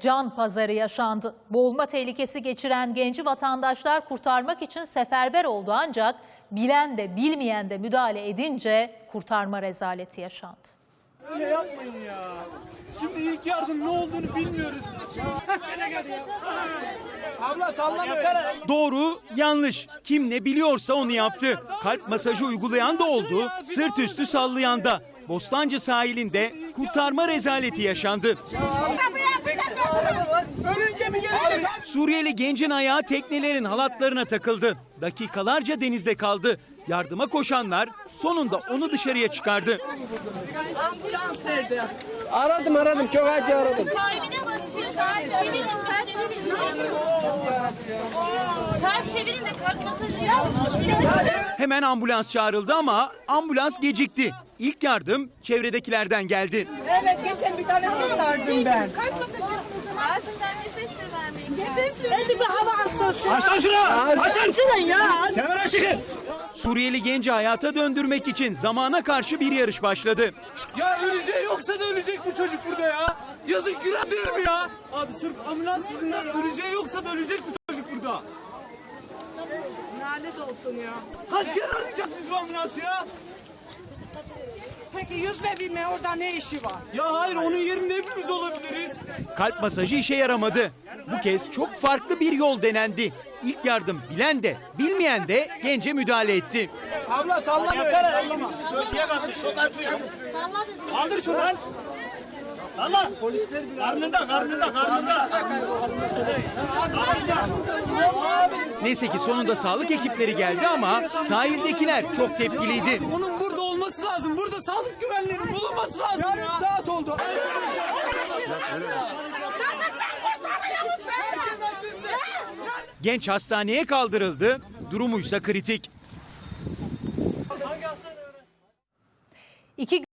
Can pazarı yaşandı. Boğulma tehlikesi geçiren genci vatandaşlar kurtarmak için seferber oldu ancak bilen de bilmeyen de müdahale edince kurtarma rezaleti yaşandı. Öyle yapmayın ya. Şimdi ilk yardım ne olduğunu bilmiyoruz. Abla sallama öyle. Doğru, yanlış. Kim ne biliyorsa onu yaptı. Kalp masajı uygulayan da oldu, sırt üstü sallayan da. Bostancı sahilinde kurtarma rezaleti yaşandı. Gelir? Suriyeli gencin ayağı teknelerin halatlarına takıldı. Dakikalarca denizde kaldı. Yardıma koşanlar sonunda onu dışarıya çıkardı. Ambulans nerede? Aradım aradım çok acı aradım. Kalbine basıyor. Ters çevirin. Ters çevirin. Ters çevirin de kalp masajı yap. Hemen ambulans çağrıldı ama ambulans gecikti. İlk yardım çevredekilerden geldi. Evet geçen bir tane kurtardım ben. Ağzından nefes de vermeyin. Nefes Hadi bir hava alsın. Aç lan şunu. Açın şunu ya. Hemen çıkın. Suriyeli genci hayata döndürmek için zamana karşı bir yarış başladı. Ya öleceği yoksa da ölecek bu çocuk burada ya. Yazık günah değil mi ya? Abi sırf ambulans yüzünden öleceği yoksa da ölecek bu çocuk burada. Lanet olsun ya. Kaç kere arayacağız biz bu ambulansı ya? Peki yüzme bilme orada ne işi var? Ya hayır onun yerinde hepimiz olabiliriz. Kalp masajı işe yaramadı. Bu kez çok farklı bir yol denendi. İlk yardım bilen de bilmeyen de gence müdahale etti. Abla sallama öyle sallama. Kaldır şunu lan. Salla. Karnında karnında karnında. Neyse ki sonunda sağlık ekipleri geldi ama sahildekiler çok tepkiliydi. Onun burada lazım. Burada sağlık güvenliğinin bulunması lazım ya. Yarım saat oldu. Genç hastaneye kaldırıldı. Durumuysa kritik. İki